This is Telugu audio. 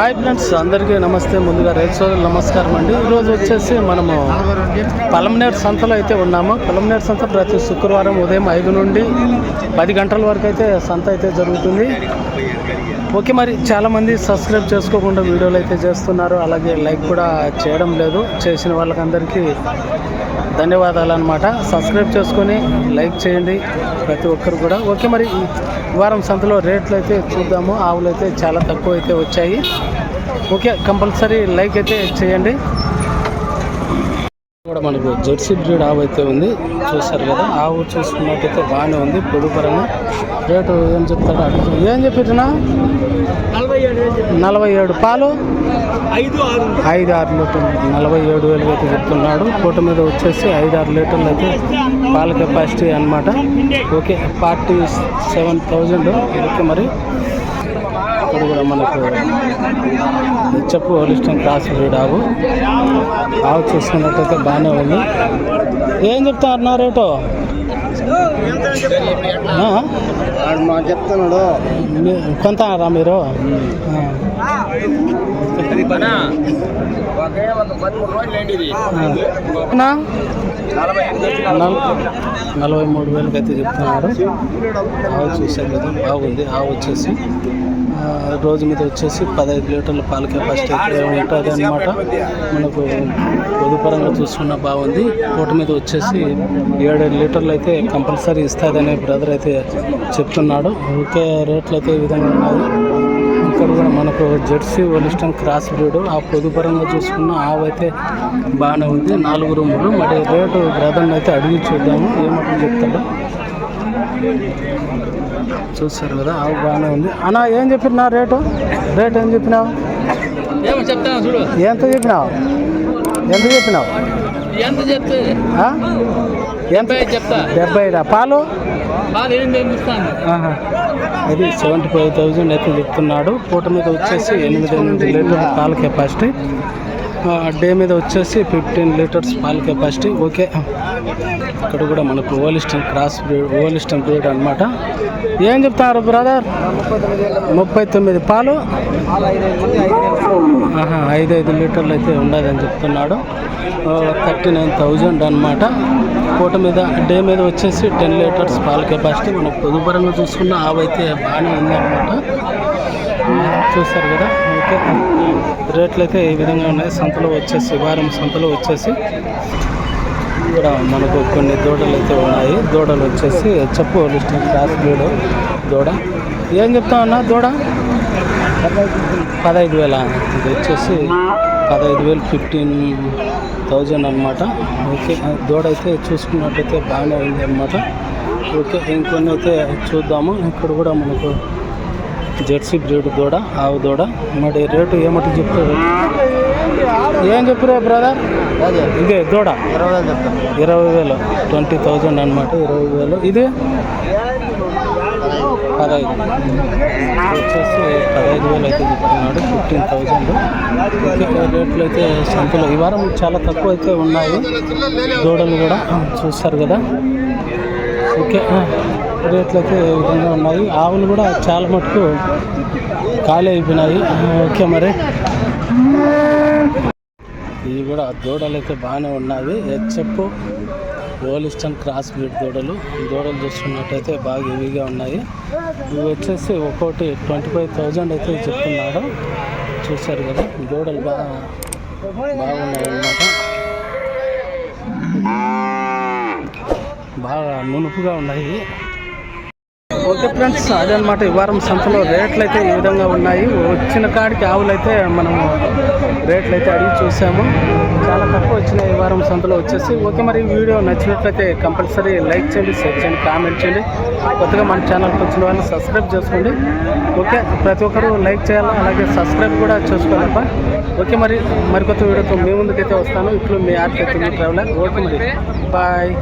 హాయ్ ఫ్రెండ్స్ అందరికీ నమస్తే. ముందుగా రైతు సోదరులు నమస్కారం అండి. ఈరోజు వచ్చేసి మనము పలమనేరు సంతలో అయితే ఉన్నాము. పలమనేరు సంత ప్రతి శుక్రవారం ఉదయం ఐదు నుండి పది గంటల వరకు అయితే సంత అయితే జరుగుతుంది. ఓకే మరి చాలామంది సబ్స్క్రైబ్ చేసుకోకుండా వీడియోలు అయితే చేస్తున్నారు. అలాగే లైక్ కూడా చేయడం లేదు. చేసిన వాళ్ళకందరికీ ధన్యవాదాలు అనమాట సబ్స్క్రైబ్ చేసుకొని లైక్ చేయండి ప్రతి ఒక్కరు కూడా. ఓకే మరి ఈ వారం సంతలో రేట్లు అయితే చూద్దాము. ఆవులు అయితే చాలా తక్కువ అయితే వచ్చాయి. ఓకే కంపల్సరీ లైక్ అయితే చేయండి. కూడా మనకు జెర్సీ బ్రీడ్ ఆవు అయితే ఉంది. చూస్తారు కదా ఆవు చూసుకున్నట్టయితే బాగానే ఉంది. పొడుపరంగా రేటు ఏం చెప్తారో అడుగు ఏం చెప్పినా? నలభై ఏడు పాలు? ఐదు ఆరు ఐదు ఆరు లీటర్లు. నలభై ఏడు వేలు అయితే చెప్తున్నాడు. పూట మీద వచ్చేసి ఐదు ఆరు లీటర్లు అయితే పాల కెపాసిటీ అనమాట okay forty seven thousand. Okay మరి. ఇప్పుడు కూడా మనకు చెప్పు హోలిస్టన్ క్రాస్ ఆవు ఆవు చూసుకున్నట్టయితే బాగానే ఉంది. ఏం చెప్తారు నా రేటు? చెప్తున్నాడు కొంటారా మీరు నలభై మూడు వేలకి అయితే చెప్తున్నారు. ఆవు చూసారు కదా బాగుంది. ఆవు వచ్చేసి రోజు మీద వచ్చేసి పదహైదు లీటర్ల పాల కెపాసిటీ అయితే ఉంటుంది అనమాట మనకు పొదుపరంగా చూసుకున్న బాగుంది. పూట మీద వచ్చేసి ఏడేడు లీటర్లు అయితే కంపల్సరీ ఇస్తుందనే బ్రదర్ అయితే చెప్తున్నాడు. ఓకే రేట్లు అయితే ఈ విధంగా ఉన్నాయి. ఇక్కడ కూడా మనకు జెర్సీ ఒలిస్టన్ క్రాస్ బ్రీడ్ ఆ పొదుపరంగా చూసుకున్న ఆవు అయితే బాగానే ఉంది. నాలుగు రూములు. మరి రేటు బ్రదర్ని అయితే అడిగి చూద్దాము. ఏమంటారు చెప్తాడు. చూస్తారు కదా ఆవు బాగానే ఉంది. అన్న ఏం చెప్పినా రేటు? రేట్ ఏం చెప్పినావు? ఎంత చెప్పినావు? ఎంత చెప్పినావు? ఎంత చెప్తే ఆ? ఎంత? డెబ్బై చెప్తా. డెబ్బై ఐదా పాలు ఎనిమిది ఇస్తాను. అది సెవెంటీ ఫైవ్ థౌజండ్ అయితే చెప్తున్నాడు పూట మీద వచ్చేసి ఎనిమిది ఎనిమిది లీటర్ పాల కెపాసిటీ. డే మీద వచ్చేసి ఫిఫ్టీన్ లీటర్స్ పాల కెపాసిటీ. ఓకే. ఇక్కడ కూడా మనకు Holstein cross breed Holstein breed అనమాట ఏం చెప్తున్నారు బ్రదర్? ముప్పై తొమ్మిది పాలు. ఐదు ఐదు లీటర్లు అయితే ఉండదని చెప్తున్నాడు. థర్టీ నైన్ థౌజండ్ అనమాట పూట మీద డే మీద వచ్చేసి టెన్ లీటర్స్ పాల కెపాసిటీ. మనకు పొదుపరంగా చూసుకున్న ఆవైతే బాగానే ఉంది అనమాట చూస్తారు కదా? ఓకే. రేట్లు అయితే ఈ విధంగా ఉన్నాయి. సంతలో వచ్చేసి వారం సంతలో వచ్చేసి ఇక్కడ మనకు కొన్ని దూడలు అయితే ఉన్నాయి. దూడలు వచ్చేసి చెప్పు లిస్ట్ క్లాస్ బ్రీడ్ దూడ. ఏం చెప్తా ఉన్నా దూడ? పదహైదు వేల. ఇది వచ్చేసి పదహైదు వేలు ఫిఫ్టీన్ థౌజండ్ అనమాట ఓకే దూడ అయితే చూసుకున్నట్టయితే బాగానే ఉంది అనమాట ఓకే ఇంకొన్ని అయితే చూద్దాము. ఇక్కడ కూడా మనకు జెర్సీ బ్రీడ్ దూడ ఆవు దూడ. మరి రేటు ఏమంటే చెప్తారు? ఏం చెప్పారు బ్రదర్? అదే ఇదే దూడ. ఇరవై వేలు చెప్తాను ఇరవై వేలు ట్వంటీ థౌజండ్ అనమాట ఇరవై వేలు ఇది? పదహైదు. వచ్చేసి పదహైదు వేలు అయితే చెప్తున్నాడు ఫిఫ్టీన్ థౌజండ్. రేట్లు అయితే సంతలో. ఈ వారం చాలా తక్కువ అయితే ఉన్నాయి దూడలు కూడా. చూస్తారు కదా. ఓకే రేట్లు అయితే ఈ విధంగా ఉన్నాయి? ఆవులు కూడా చాలా మటుకు ఖాళీ అయిపోయినాయి. ఓకే మరి. ఇవి కూడా దూడలు అయితే బాగానే ఉన్నాయి. హెచ్ఎఫ్ హోలిస్టన్ క్రాస్ బ్రీడ్ దూడలు. దూడలు చూసుకున్నట్టయితే బాగా హెవీగా ఉన్నాయి. ఇవి వచ్చేసి ఒక్కోటి ట్వంటీ ఫైవ్ థౌజండ్ అయితే చెప్తున్నాడు చూశారు కదా దూడలు బాగా బాగున్నాయి అన్నమాట బాగా నునుపుగా ఉన్నాయి. ఓకే ఫ్రెండ్స్ అదనమాట ఈ వారం సంతలో రేట్లు అయితే ఈ విధంగా ఉన్నాయి. వచ్చిన కాడికి ఆవులు అయితే మనము రేట్లు అయితే అడిగి చూసాము. చాలా తక్కువ వచ్చినాయి ఈ వారం సంతలో వచ్చేసి. ఓకే మరి వీడియో నచ్చినట్లయితే కంపల్సరీ లైక్ చేయండి షేర్ చేయండి కామెంట్ చేయండి. కొత్తగా మన ఛానల్కి వచ్చిన వాళ్ళు సబ్స్క్రైబ్ చేసుకోండి. ఓకే ప్రతి ఒక్కరు లైక్ చేయాలి అలాగే సబ్స్క్రైబ్ కూడా చేసుకోవాలప్ప ఓకే మరి మరికొత్త వీడియోతో మీ ముందుకైతే వస్తాను. ఇప్పుడు మీ ఆర్కే ట్రావెలర్ ఓకే మరి. బాయ్